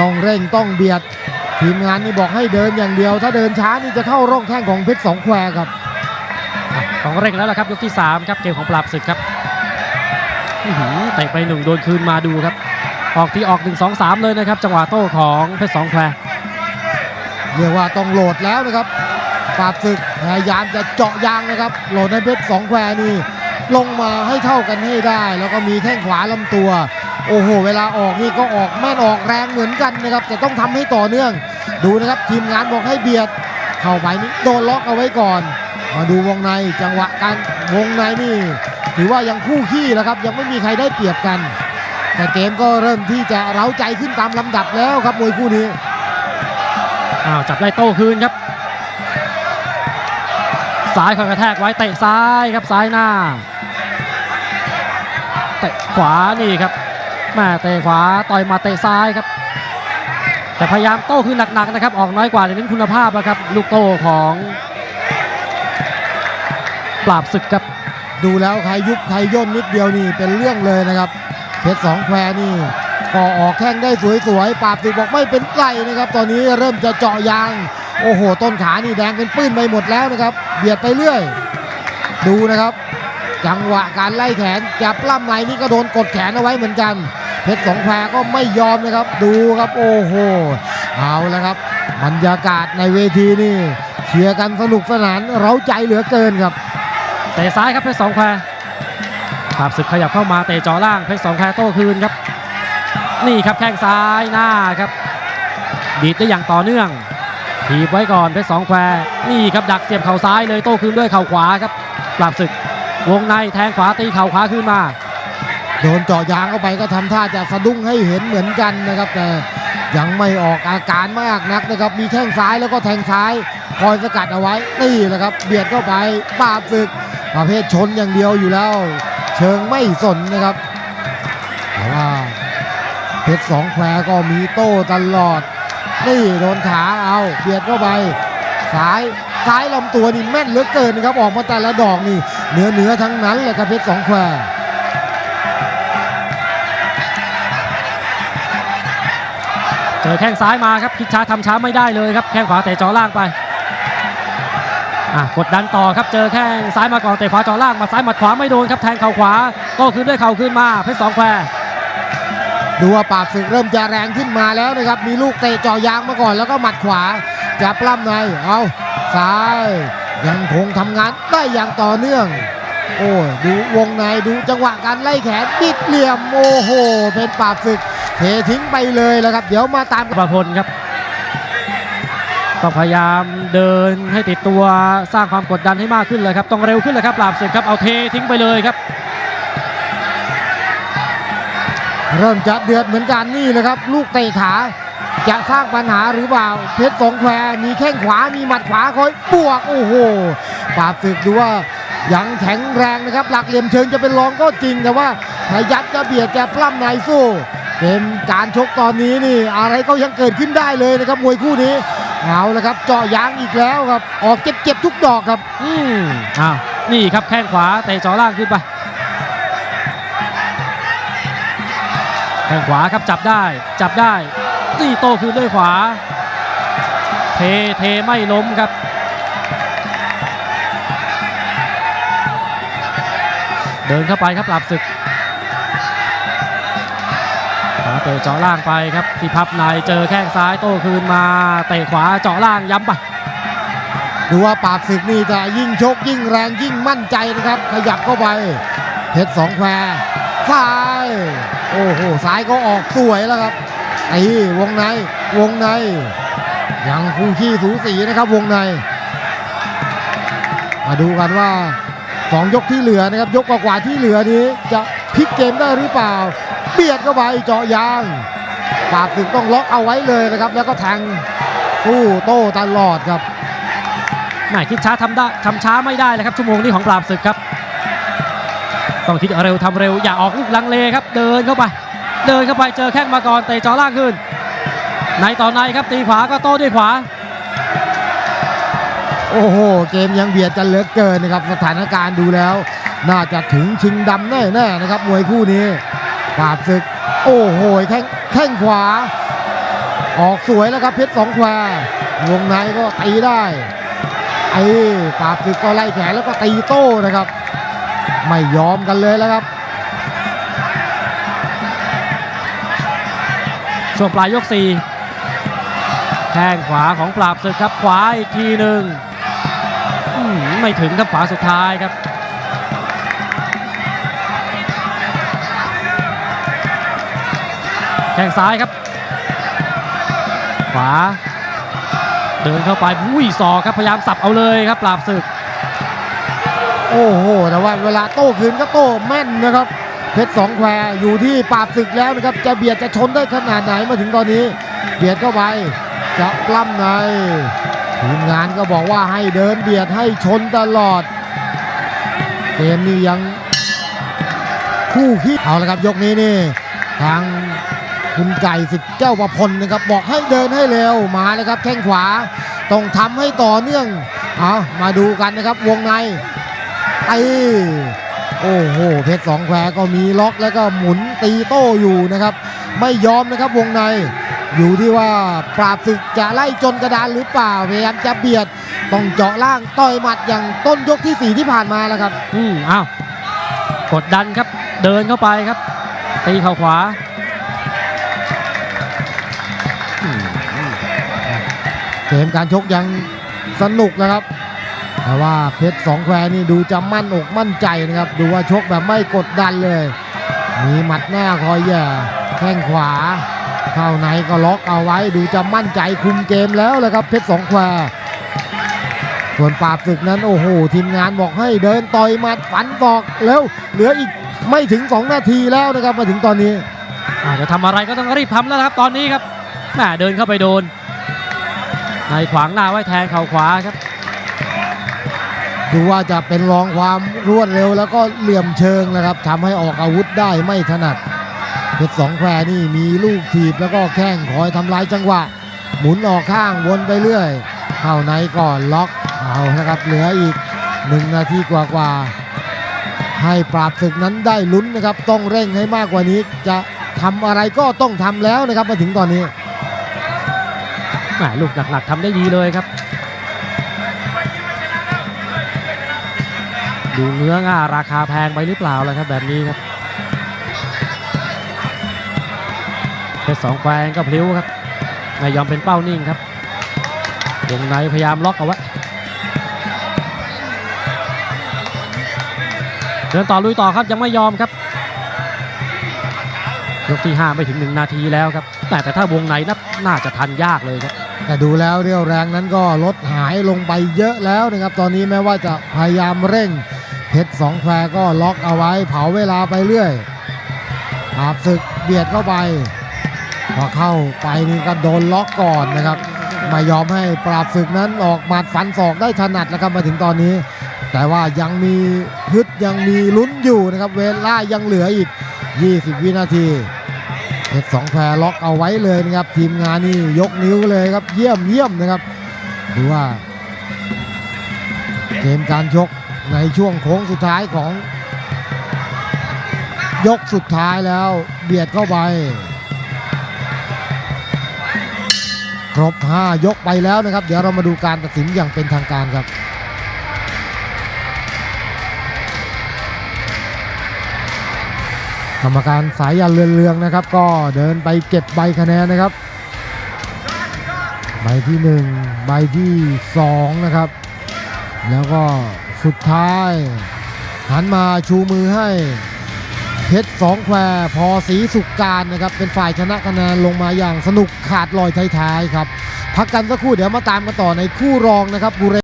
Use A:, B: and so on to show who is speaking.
A: ต้องเร่งต้องเบียด ทีมงานนี่บอกให้เดินอย่างเดียว ถ้าเดินช้านี่จะเข้าร่องแข้งของเพชรสองแควครับ
B: ต้องเร่งแล้วล่ะครับยกที่ 3 ครับเกมของปราบศึกครับอื้อหือเตะไปหนึ่งโดนคืนมาดูครับ ออกที่ออก 1 2 3 เลยนะครับ จังหวะโต้ของเพชรสองแคว
A: เรียกว่าต้องโหลดแล้วนะครับปราบศึกพยายามจะเจาะยางนะครับ โหลดในเพชรสองแควนี่ลงมาให้เท่ากันให้ได้ แล้วก็มีแข้งขวาลำตัว โอ้โห เวลาออกนี่ก็ออกแม่นออกแรงเหมือนกันนะครับแต่ต้องทำให้ต่อเนื่อง ดูนะครับทีมงานบอกให้เบียด เข้าไปนี่โดนล็อกเอาไว้ก่อน มาดูวงในจังหวะการวงในนี่ถือว่ายังคู่ขี้แล้วครับ ยังไม่มีใครได้เปรียบกัน แต่เกมก็เริ่มที่จะเร้าใจขึ้นตามลำดับแล้วครับมวยคู่นี้
B: อ้าวจับได้โต้คืนครับซ้ายคอยกระแทกไว้เตะซ้ายครับซ้ายหน้าเตะขวานี่ครับ ม่เตะขวาต่อยมาเตะซ้ายครับ แต่พยายามโต้คืนหนักๆนะครับ ออกน้อยกว่าแต่เน้นคุณภาพนะครับ ลูกโต้ของปราบศึกครับ
A: ดูแล้วใครยุบใครย่นนิดเดียวนี่เป็นเรื่องเลยนะครับ เพชรสองแควนี่ก็ออกแข้งได้สวยๆ ปราบตึกบอกไม่เป็นไรนะครับ ตอนนี้เริ่มจะเจาะยาง โอ้โห ต้นขานี่แดงเป็นปื้นไปหมดแล้วนะครับ เบียดไปเรื่อย ดูนะครับ จังหวะการไล่แขนจับปล้ำในนี่ก็โดนกดแขนเอาไว้เหมือนกัน เพชรสองแควก็ไม่ยอมนะครับ ดูครับโอ้โห เอาแล้วครับบรรยากาศในเวทีนี่เชียร์กันสนุกสนานเร้าใจเหลือเกินครับ
B: เตะซ้ายครับเพชรสองแควปราบศึกขยับเข้ามาเตะจ่อล่างเพชรสองแควโต้คืนครับ นี่ครับแข้งซ้ายหน้าครับบีดได้อย่างต่อเนื่องถีบไว้ก่อนเพชรสองแควนี่ครับดักเสียบเข่าซ้ายเลยโต้คืนด้วยเข่าขวาครับปราบศึก วงในแทงขวาตีเข่าขวาขึ้นมา
A: โดนเจาะยางเข้าไปก็ทำท่าจะสะดุ้งให้เห็นเหมือนกันนะครับ แต่ยังไม่ออกอาการมากนักนะครับ มีแข้งซ้ายแล้วก็แทงซ้ายคอยสกัดเอาไว้นี่แหละครับ เบียดเข้าไปปาบศึกประเภทชนอย่างเดียวอยู่แล้ว เชิงไม่สนนะครับแต่ว่าเพชรสองแควก็มีโต้ตลอด นี่โดนขาเอาเบียดเข้าไปซ้ายซ้ายลำตัวนี่แม่นเหลือเกินนะครับ ออกมาแต่ละดอกนี่เหนือเหนือทั้งนั้นเลยครับเพชรสองแคว
B: เจอแข้งซ้ายมาครับคิดช้าทำช้าไม่ได้เลยครับแข้งขวาเตะจ่อล่างไปกดดันต่อครับเจอแข้งซ้ายมาก่อนเตะขวาจ่อล่างมาซ้ายหมัดขวาไม่โดนครับแทงเข่าขวาโต้คืนด้วยเข่าคืนมาเพชรสองแคว
A: ดูว่าปาบศึกเริ่มจะแรงขึ้นมาแล้วนะครับมีลูกเตะจ่อยางมาก่อนแล้วก็หมัดขวาจะปล้ำในเอาซ้ายยังคงทำงานได้อย่างต่อเนื่อง โอ้ดูวงในดูจังหวะการไล่แขนบิดเหลี่ยมโอ้โหเป็นปราบศึก ททิ้งไปเลยแล้วครับ เดี๋ยวมาตาม
B: ประพลครับต้องพยายามเดินให้ติดตัวสร้างความกดดันให้มากขึ้นเลยครับ ต้องเร็วขึ้นเลยครับปราบศึกครับเอาเททิ้งไปเลยครับ
A: เริ่มจะเดือดเหมือนกันนี่เลยครับ ลูกเตะขาจะสร้างปัญหาหรือเปล่าเพชรสองแควมีแข้งขวามีหมัดขวาคอยบวกโอ้โหปราบศึกดูว่ายังแข็งแรงนะครับ หลักเหลี่ยมเชิงจะเป็นรองก็จริงแต่ว่าพยับจะเบียดจะปล้ำในสู้ เกมการชกตอนนี้นี่อะไรก็ยังเกิดขึ้นได้เลยนะครับมวยคู่นี้เอาละครับเจาะยางอีกแล้วครับ ออกเจ็บๆทุกดอกครับ
B: อืมอ้าวนี่ครับแข้งขวาเตะจ่อล่างขึ้นไปแข้งขวาครับจับได้จับได้นี่โต้คืนด้วยขวา เทเทไม่ล้มครับเดินเข้าไปครับปราบศึกขวา เตะเจาะล่างไปครับที่พับในเจอแข้งซ้ายโต้คืนมาเตะขวาเจาะล่างย้ำไป
A: ดูว่าปราบศึกนี่จะยิ่งชกยิ่งแรงยิ่งมั่นใจนะครับ ขยับเข้าไปเพชรสองแควซ้าย โอ้โหซ้ายก็ออกสวยแล้วครับไอ้วงในวงใน ยังคู่ขี้สูสีนะครับวงใน มาดูกันว่าสองยกที่เหลือนะครับ ยกกว่าที่เหลือนี้จะพลิกเกมได้หรือเปล่า เบียดเข้าไปเจาะยางปราบศึกต้องล็อกเอาไว้เลยนะครับ แล้วก็แทงตู้โต้ตลอดครับ
B: แหม่คิดช้าทำได้ทำช้าไม่ได้เลยครับชั่วโมงนี้ของปราบศึกครับ ต้องคิดเร็วทำเร็วอย่าออกลูกลังเลครับ เดินเข้าไป เดินเข้าไปเจอแข้งมาก่อนเตะจอล่างขึ้นในต่อในครับตีขวาก็โต้ด้วยขวา
A: โอ้โห เกมยังเบียดกันเหลือเกินนะครับ สถานการณ์ดูแล้ว น่าจะถึงชิงดำแน่ๆนะครับมวยคู่นี้ ปราบศึก โอ้โหแข้งแข้งขวา ออกสวยแล้วครับเพชรสองแคววงในก็ตีได้ไอ้ปราบศึกก็ไล่แขนแล้วก็ตีโต้นะครับ ไม่ยอมกันเลยแล้วครับ
B: ช่วงปลายยกสี่แข้งขวาของปราบศึกครับขวาอีกทีหนึ่งไม่ถึงครับขวาสุดท้ายครับ แข้งซ้ายครับ ขวา เดินเข้าไปอุ้ยศอกครับพยายามสับเอาเลยครับปราบศึก
A: โอ้โหแต่ว่าเวลาโต้คืนก็โต้แม่นนะครับเพชรสองแควอยู่ที่ปราบศึกแล้วนะครับ จะเบียดจะชนได้ขนาดไหนมาถึงตอนนี้ เบียดเข้าไปจะปล้ำในทีมงานก็บอกว่าให้เดินเบียดให้ชนตลอดเกมนี้ยังคู่ขี้เอาละครับยกนี้นี่ทาง คุณไก่สิทธิ์เจ้าประพลนะครับ บอกให้เดินให้เร็วมาเลยครับแข้งขวาต้องทำให้ต่อเนื่องเอามาดูกันนะครับวงในไอ้โอ้โหเพชรสองแควก็มีล็อกแล้วก็หมุนตีโต้อยู่นะครับ ไม่ยอมนะครับวงในอยู่ที่ว่าปราบศึกจะไล่จนกระดานหรือเปล่าพยายามจะเบียดต้องเจาะล่างต่อยหมัดอย่างต้นยกที่สี่ที่ผ่านมาแล้วครับ
B: อืมอ้าวกดดันครับเดินเข้าไปครับตีเข่าขวา
A: เกมการชกยังสนุกนะครับ แต่ว่าเพชรสองแควนี่ดูจะมั่นอกมั่นใจนะครับ ดูว่าชกแบบไม่กดดันเลย มีหมัดหน้าคอยแย่แข้งขวา เข้าในก็ล็อกเอาไว้ ดูจะมั่นใจคุมเกมแล้วเลยครับเพชรสองแควส่วนปราบศึกนั้นโอ้โหทีมงานบอกให้เดินต่อยหมัดฝันบอกแล้วเหลืออีกไม่ถึง 2 นาทีแล้วนะครับมาถึงตอนนี้
B: อาจจะทำอะไรก็ต้องรีบทำแล้วครับตอนนี้ครับแหมเดินเข้าไปโดน ในขวางหน้าไว้แทงเข่าขวาครับ
A: ดูว่าจะเป็นรองความรวดเร็วแล้วก็เหลี่ยมเชิงนะครับทำให้ออกอาวุธได้ไม่ถนัดเพชรสองแควนี่มีลูกถีบแล้วก็แข้งคอยทำลายจังหวะ หมุนออกข้างวนไปเรื่อย เข้าในก่อนล็อกเอานะครับเหลืออีกหนึ่งนาทีกว่าๆให้ปราบศึกนั้นได้ลุ้นนะครับ ต้องเร่งให้มากกว่านี้ จะทำอะไรก็ต้องทำแล้วนะครับมาถึงตอนนี้
B: แหมลูกหนักๆทำได้ดีเลยครับ ดูเนื้อง่าราคาแพงไปหรือเปล่าล่ะครับแบบนี้ครับเพชรสองแควงก็พลิ้วครับไม่ยอมเป็นเป้านิ่งครับวงในพยายามล็อกเอาไว้เดินต่อลุยต่อครับยังไม่ยอมครับยกที่ห้าไม่ถึงหนึ่งนาทีแล้วครับ แต่แต่ถ้าวงในนับน่าจะทันยากเลยครับ
A: แต่ดูแล้วเรี่ยวแรงนั้นก็ลดหายลงไปเยอะแล้วนะครับ ตอนนี้แม้ว่าจะพยายามเร่งเพชรสองแควก็ล็อกเอาไว้เผาเวลาไปเรื่อยปราบศึกเบียดเข้าไป พอเข้าไปนี่ก็โดนล็อกก่อนนะครับไม่ยอมให้ปราบศึกนั้นออกหมัดฟันศอกได้ถนัดแล้วครับมาถึงตอนนี้ แต่ว่ายังมีฮึดยังมีลุ้นอยู่นะครับ เวลายังเหลืออีก 20 วินาที เพชรสองแพรล็อกเอาไว้เลยนะครับ ทีมงานนี่ยกนิ้วเลยครับ เยี่ยมเยี่ยมนะครับดูว่า เกมการชกในช่วงโค้งสุดท้ายของ ยกสุดท้ายแล้วเบียดเข้าไป ครบ 5 ยกไปแล้วนะครับ เดี๋ยวเรามาดูการตัดสินอย่างเป็นทางการครับ กรรมการสายยันเรืองๆนะครับ ก็เดินไปเก็บใบคะแนนนะครับใบที่1ใบที่2นะครับ แล้วก็สุดท้าย หันมาชูมือให้ เพชรสองแควพอสีสุกการนะครับ เป็นฝ่ายชนะคะแนนลงมาอย่างสนุกขาดลอยท้ายๆครับ พักกันสักครู่เดี๋ยวมาตามกันต่อในคู่รองนะครับบุเร